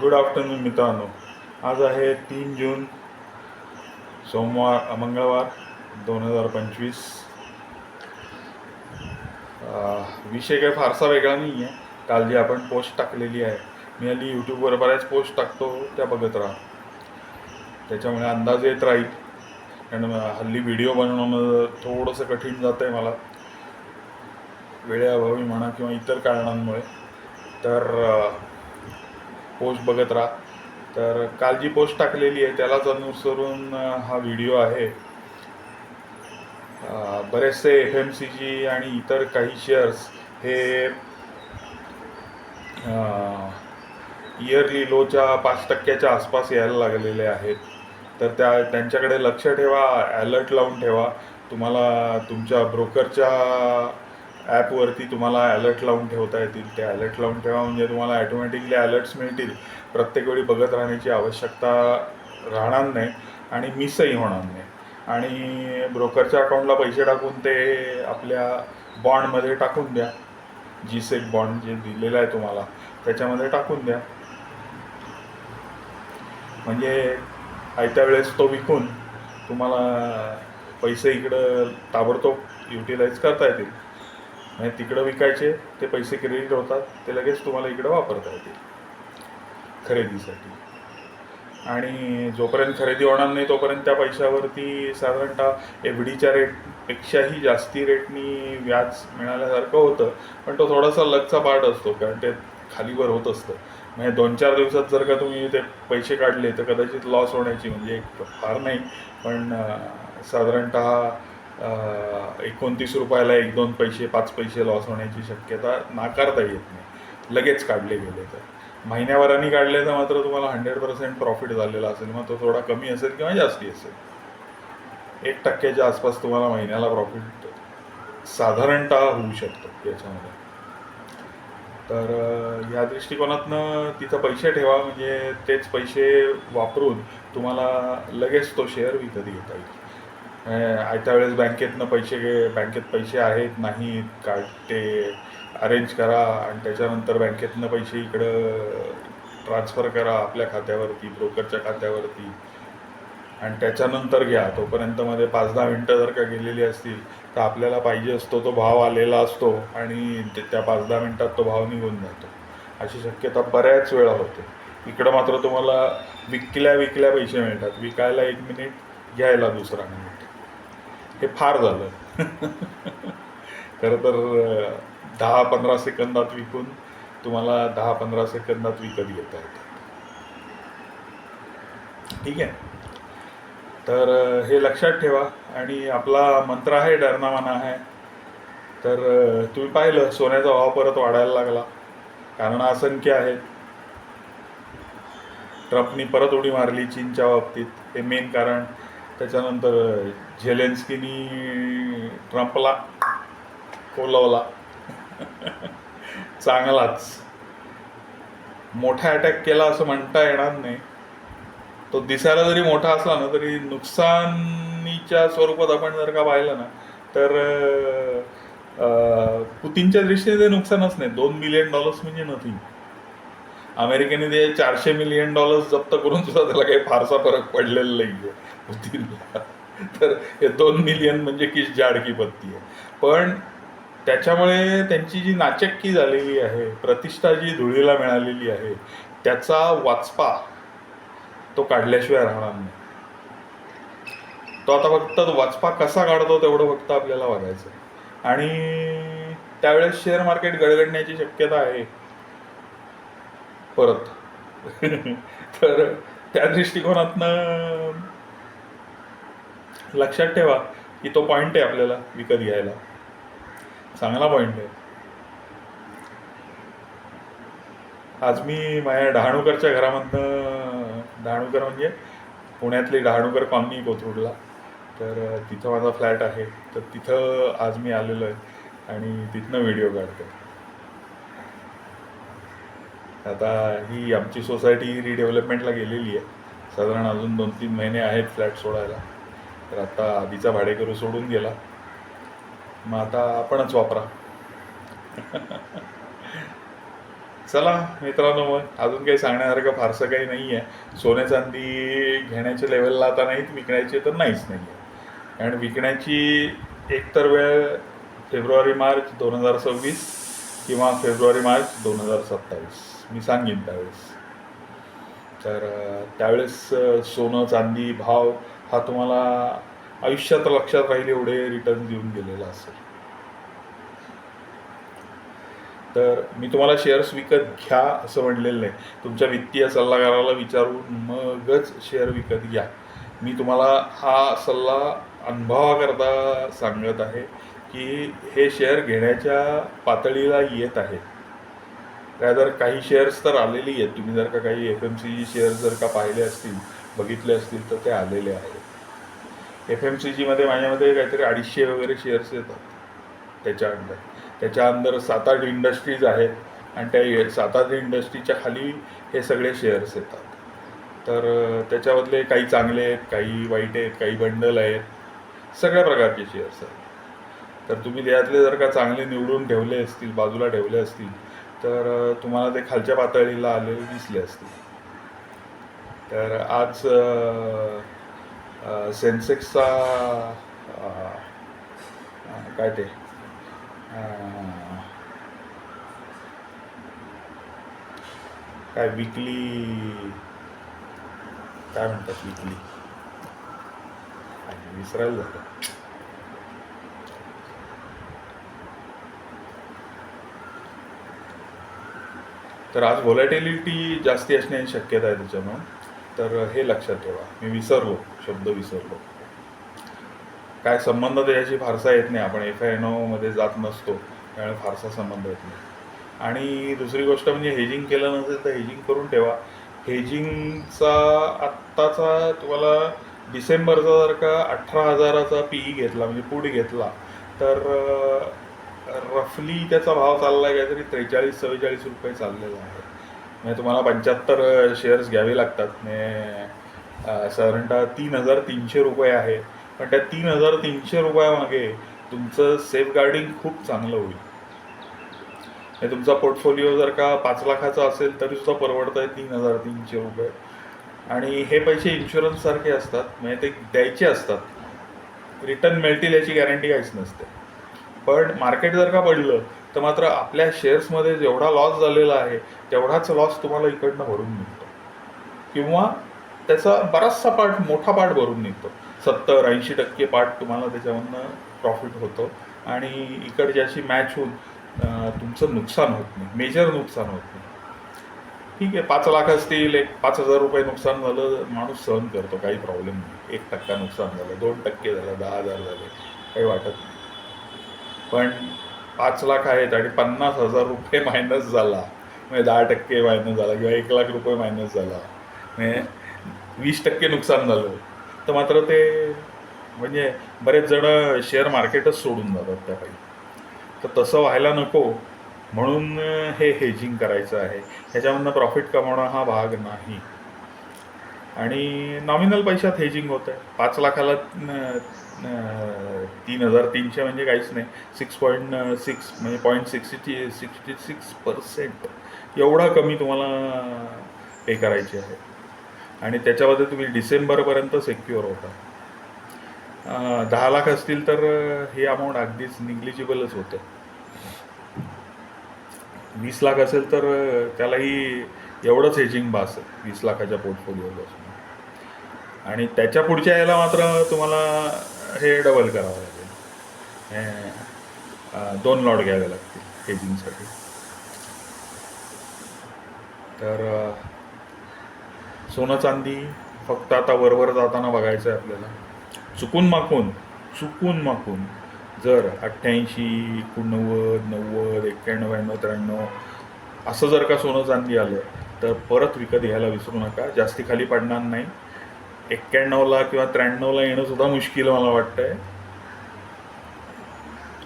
Good afternoon मित्रांनो. आज आहे तीन जून सोमवार मंगळवार दोन हजार पंचवीस. विषय काही फारसा वेगळा नाही आहे काल जी आपण पोस्ट टाकलेली आहे. मी हल्ली यूट्यूबवर बऱ्याच पोस्ट टाकतो त्या बघत राहा. त्याच्यामुळे अंदाज येत राहील. कारण हल्ली व्हिडिओ बनवणं थोडंसं कठीण जातं आहे मला. वेळेअभावी म्हणा किंवा इतर कारणांमुळे. तर पोस्ट बघत राहा. तर काल जी पोस्ट टाकलेली आहे त्यालाच अनुसरून हा व्हिडिओ आहे. बरेचसे एफ एम सी जी आणि इतर काही शेअर्स हे इयरली लोच्या पाच टक्क्याच्या आसपास यायला लागलेले आहेत. तर त्या त्यांच्याकडे लक्ष ठेवा ॲलर्ट लावून ठेवा. तुम्हाला तुमच्या ब्रोकरच्या ॲपवरती तुम्हाला ॲलर्ट लावून ठेवता येतील. ते ॲलर्ट लावून ठेवा म्हणजे तुम्हाला ॲटोमॅटिकली ॲलर्ट्स मिळतील. प्रत्येक वेळी बघत राहण्याची आवश्यकता राहणार नाही आणि मिसही होणार नाही. आणि ब्रोकरच्या अकाउंटला पैसे टाकून ते आपल्या बॉन्डमध्ये टाकून द्या. जी सेट बॉन्ड जे दिलेलं आहे तुम्हाला त्याच्यामध्ये टाकून द्या. म्हणजे आयत्या वेळेस तो विकून तुम्हाला पैसे इकडं ताबडतोब युटिलाइज करता येतील. म्हणजे तिकडं विकायचे ते पैसे क्रेडिट होतात ते लगेच तुम्हाला इकडं वापरता येतील. खरेदीसाठी. आणि जोपर्यंत खरेदी होणार नाही तोपर्यंत त्या पैशावरती साधारणतः एफ डीच्या रेटपेक्षाही जास्ती रेटनी व्याज मिळाल्यासारखं होतं. पण तो थोडासा लगचा पार्ट असतो कारण ते खालीवर होत असतं. म्हणजे दोन चार दिवसात जर का तुम्ही ते पैसे काढले तर कदाचित लॉस होण्याची म्हणजे एक फार नाही पण साधारणतः एकोणतीस रुपयाला एक दोन पैसे पाच पैसे लॉस होण्याची शक्यता नाकारता येत नाही. लगेच काढले गेले तर. महिन्याभराने काढले तर मात्र तुम्हाला हंड्रेड पर्सेंट प्रॉफिट झालेला असेल. मग तो थोडा कमी असेल किंवा जास्ती असेल. एक टक्क्याच्या आसपास तुम्हाला महिन्याला प्रॉफिट साधारणतः होऊ शकतो याच्यामध्ये. तर या दृष्टिकोनातनं तिथं पैसे ठेवा. म्हणजे तेच पैसे वापरून तुम्हाला लगेच तो शेअर विकत घेता येईल. आयत्या वेळेस बँकेतनं पैसे घे बँकेत पैसे आहेत नाहीत का ते अरेंज करा आणि त्याच्यानंतर बँकेतनं पैसे इकडं ट्रान्सफर करा आपल्या खात्यावरती ब्रोकरच्या खात्यावरती. आणि त्याच्यानंतर घ्या. तोपर्यंत मध्ये पाच दहा मिनटं जर का गेलेली असतील तर आपल्याला पाहिजे असतो तो भाव आलेला असतो आणि ते- त्या पाच दहा मिनटात तो भाव निघून जातो. अशी शक्यता बऱ्याच वेळा होते. इकडं मात्र तुम्हाला विकल्या विकल्या पैसे मिळतात. विकायला एक मिनिट घ्यायला दुसरा मिनिट हे फार झालं. खरं तर दहा पंधरा सेकंदात विकून तुम्हाला दहा पंधरा सेकंदात विकत घेता येतात ठीक आहे? तर हे लक्षात ठेवा. आणि आपला मंत्र आहे डरनामाना आहे तर तुम्ही पाहिलं सोन्याचा भाव परत वाढायला लागला. कारण असंख्य आहेत ट्रम्पनी परत उडी मारली चीनच्या बाबतीत. हे मेन कारण. त्याच्यानंतर झेलेन्स्कीनी ट्रम्पला कोलवला चांगलाच. मोठा अटॅक केला असं म्हणता येणार नाही. तो दिसायला जरी मोठा असला ना तरी नुकसानीच्या स्वरूपात आपण जर का पाहिलं ना तर पुतीनच्या दृष्टीने ते नुकसानच नाही. दोन मिलियन डॉलर्स म्हणजे नथिंग अमेरिकेने ते चारशे मिलियन डॉलर्स जप्त करून सुद्धा त्याला काही फारसा फरक पडलेला नाही तर हे दोन मिलियन म्हणजे किस जाडकी पत्ती आहे. पण त्याच्यामुळे त्यांची जी नाचक्की झालेली आहे प्रतिष्ठा जी धुळीला मिळालेली आहे त्याचा वाचपा तो काढल्याशिवाय राहणार नाही. तो आता फक्त वाचपा कसा काढतो तेवढं फक्त आपल्याला बघायचं आणि त्यावेळेस शेअर मार्केट गडगडण्याची शक्यता आहे. परत. तर त्या दृष्टिकोनातनं लक्षात ठेवा की तो पॉईंट आहे आपल्याला विकत घ्यायला. चांगला पॉईंट आहे. आज मी माझ्या डहाणूकरच्या घरामधनं डहाणूकर म्हणजे पुण्यातली डहाणूकर कॉलनी कोथरूडला. तर तिथं माझा फ्लॅट आहे. तर तिथं आज मी आलेलो आहे आणि तिथनं व्हिडिओ काढतो आता ही आमची सोसायटी रिडेव्हलपमेंटला गेलेली आहे. साधारण अजून दोन तीन महिने आहेत फ्लॅट सोडायला. तर आता आधीचा भाडेकरू सोडून गेला. मग आता आपणच वापरा. चला मित्रांनो मग अजून काही सांगण्यासारखं फारसं काही नाही आहे. सोने चांदी घेण्याच्या लेवलला आता नाहीत विकण्याची तर नाहीच नाही आहे कारण विकण्याची एकतर वेळ फेब्रुवारी मार्च दोन हजार सव्वीस किंवा फेब्रुवारी मार्च दोन हजार सत्तावीस. मी सांगेन त्यावेळेस. तर त्यावेळेस सोनं चांदी भाव हा तुम्हाला आयुष्यात लक्षात राहील एवढे रिटर्न देऊन गेलेला असेल. तर मी तुम्हाला शेअर्स विकत घ्या असं म्हणलेलं नाही. तुमच्या वित्तीय सल्लागाराला विचारून मगच शेअर विकत घ्या. मी तुम्हाला हा सल्ला अनुभवाकरता सांगत आहे की हे शेअर घेण्याच्या पातळीला येत आहेत. काय जर काही शेअर्स तर आलेली आहेत. तुम्ही जर का काही एफ एम सी शेअर्स जर का पाहिले असतील बघितले असतील तर ते आलेले आहेत. एफ एम सी जीमध्ये माझ्यामध्ये काहीतरी अडीचशे वगैरे शेअर्स येतात त्याच्या अंडर. त्याच्या अंदर सात आठ इंडस्ट्रीज आहेत आणि त्या सात आठ इंडस्ट्रीच्या खाली हे सगळे शेअर्स येतात. तर त्याच्यामधले काही चांगले आहेत काही वाईट आहेत काही बंडल आहेत. सगळ्या प्रकारचे शेअर्स आहेत. तर तुम्ही त्यातले जर का चांगले निवडून ठेवले असतील बाजूला ठेवले असतील तर तुम्हाला ते खालच्या पातळीला आलेले दिसले असतील तर आज सेन्सेक्सचा काय ते काय विकली काय म्हणतात विकली? विसरायला जातं. तर आज व्हॉलॅटिलिटी जास्ती असण्याची शक्यता आहे त्याच्यामुळे तर हे लक्षात ठेवा. मी विसरलो शब्द विसरलो. काय संबंध त्याच्याशी फारसा येत नाही. आपण एफ आय एन ओमध्ये जात नसतो. त्यामुळे फारसा संबंध येत नाही. आणि दुसरी गोष्ट म्हणजे हेजिंग केलं नसेल तर हेजिंग करून ठेवा. हेजिंगचा आत्ताचा तुम्हाला डिसेंबरचा जर का अठरा हजाराचा पी ई घेतला म्हणजे पुढ घेतला. तर रफली त्याचा भाव चालला आहे काहीतरी त्रेचाळीस चव्वेचाळीस रुपये चाललेला आहे. म्हणजे तुम्हाला पंच्याहत्तर शेअर्स घ्यावे लागतात. म्हणजे साधारणतः तीन हजार तीनशे रुपये आहे. पण त्या तीन हजार तीनशे रुपयामागे तुमचं सेफ गार्डिंग खूप चांगलं होईल. तुमचा पोर्टफोलिओ जर का पाच लाखाचा असेल तरी सुद्धा परवडत आहे तीन हजार तीनशे रुपये. आणि हे पैसे इन्शुरन्स सारखे असतात. म्हणजे ते द्यायचे असतात. रिटर्न मिळतील याची गॅरंटी काहीच नसते. पण मार्केट जर का पडलं तर मात्र आपल्या शेअर्समध्ये जेवढा लॉस झालेला आहे तेवढाच लॉस तुम्हाला इकडनं भरून निघतो. किंवा त्याचा बराचसा पार्ट मोठा पार्ट भरून निघतो. सत्तर ऐंशी टक्के पार्ट तुम्हाला त्याच्यामधनं प्रॉफिट होतो. आणि इकडच्याशी मॅच होऊन तुमचं नुकसान होत नाही. मेजर नुकसान होत नाही. ठीक आहे पाच लाख असतील एक पाच हजार रुपये नुकसान झालं माणूस सहन करतो काही प्रॉब्लेम नाही. एक टक्का नुकसान झालं दोन टक्के झालं दहा हजार झाले काही वाटत नाही. पण पाच लाख आहेत आणि पन्नास हजार रुपये मायनस झाला. म्हणजे दहा टक्के मायनस झाला किंवा एक लाख रुपये मायनस झाला. म्हणजे वीस टक्के नुकसान झालं. तर मात्र ते म्हणजे बरेच जण शेअर मार्केटच सोडून जातात त्यापैकी तर तसं व्हायला नको. म्हणून हे हेजिंग करायचं आहे. ह्याच्यामधनं प्रॉफिट कमावणं हा भाग नाही. आणि नॉमिनल पैशात हेजिंग होतं आहे पाच लाखाला तीन हजार तीनशे म्हणजे काहीच नाही. सिक्स पॉईंट सिक्स म्हणजे point sixty sixty six percent एवढा कमी तुम्हाला पे करायची आहे. आणि त्याच्यामध्ये तुम्ही डिसेंबरपर्यंत सेक्युअर होता. दहा लाख असतील तर हे अमाऊंट अगदीच निग्लिजिबलच होतं. वीस लाख असेल तर त्यालाही एवढंच हेजिंग बास आहे वीस लाखाच्या पोर्टफोलिओपासून आणि त्याच्या पुढच्या याला मात्र तुम्हाला हे डबल करावं लागेल. हे, दोन लॉट घ्यावे लागतील हेजिंगसाठी तर सोनं चांदी फक्त आता वरवर जाताना बघायचं आहे आपल्याला. चुकून माकून चुकून माकून जर अठ्ठ्याऐंशी एकोणनव्वद नव्वद एक्क्याण्णव ब्याण्णव त्र्याण्णव असं जर का सोनं चांदी आलं तर परत विकत घ्यायला विसरू नका. जास्ती खाली पडणार नाही. एक्क्याण्णवला किंवा त्र्याण्णवला येणं सुद्धा मुश्किल मला वाटतंय.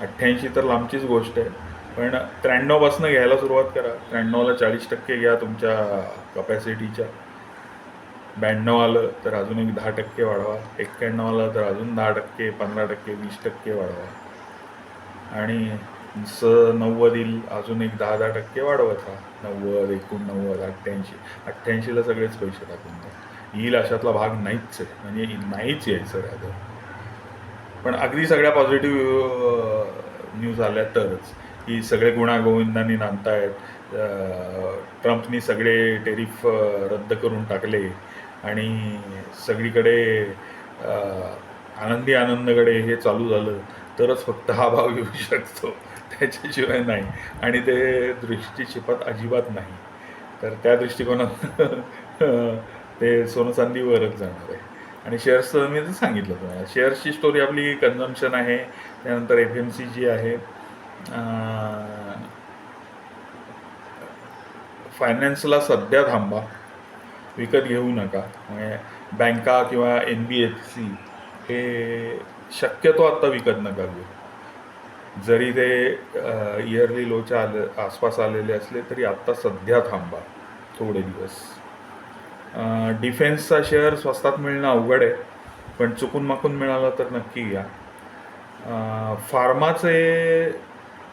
अठ्ठ्याऐंशी तर लांबचीच गोष्ट आहे. पण त्र्याण्णवपासून घ्यायला सुरुवात करा. त्र्याण्णवला चाळीस टक्के घ्या तुमच्या कपॅसिटीच्या ब्याण्णव आलं तर अजून एक दहा टक्के वाढवा. एक्क्याण्णव आलं तर अजून दहा टक्के पंधरा टक्के वीस टक्के वाढवा. आणि स नव्वद येईल अजून एक दहा दहा टक्के वाढवत हा नव्वद एकोणनव्वद अठ्ठ्याऐंशी. अठ्ठ्याऐंशीला सगळेच पैसे टाकून द्या. येईल अशातला भाग नाहीच आहे. म्हणजे नाहीच यायचं राहतं पण अगदी सगळ्या पॉझिटिव्ह न्यूज आल्या तरच. की सगळे गुणागोविंदांनी नांदतायत. ट्रम्पनी सगळे टेरिफ रद्द करून टाकले. आणि सगळीकडे आनंदी आनंदकडे हे चालू झालं तरच फक्त हा भाव येऊ शकतो. त्याच्याशिवाय नाही. आणि ते दृष्टी अजिबात नाही. तर त्या दृष्टिकोनात ते सोनं चांदीवरच जाणार आहे. आणि शेअर्सचं मी तर सांगितलं तुम्हाला शेअर्सची स्टोरी आपली कन्झम्पशन आहे. त्यानंतर एफ एम सी जी आहे. फायनान्सला सध्या थांबा. विकत घेऊ नका. म्हणजे बँका किंवा एन बी एफ सी हे शक्यतो आत्ता विकत नका घेऊ. जरी ते इयरली लोच्या आले आसपास आलेले असले तरी आत्ता सध्या थांबा. थोडे दिवस. डिफेन्सचा शेअर स्वस्तात मिळणं अवघड आहे पण चुकून माकून मिळालं तर नक्की घ्या. फार्माचे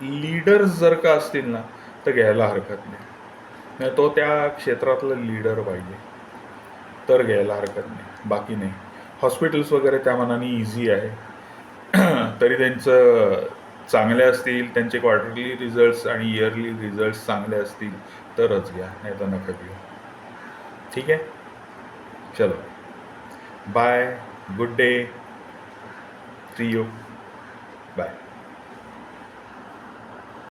लीडर्स जर का असतील ना तर घ्यायला हरकत नाही. तो त्या क्षेत्रातलं लीडर पाहिजे तर घ्यायला हरकत नाही. बाकी नाही. हॉस्पिटल्स वगैरे त्या मनाने इझी आहे. तरी त्यांचं चांगले असतील त्यांचे क्वार्टरली रिझल्ट्स आणि इयरली रिझल्ट्स चांगले असतील तरच घ्या नाही तर नका घेऊ. ठीक है? चलो। Bye good day see you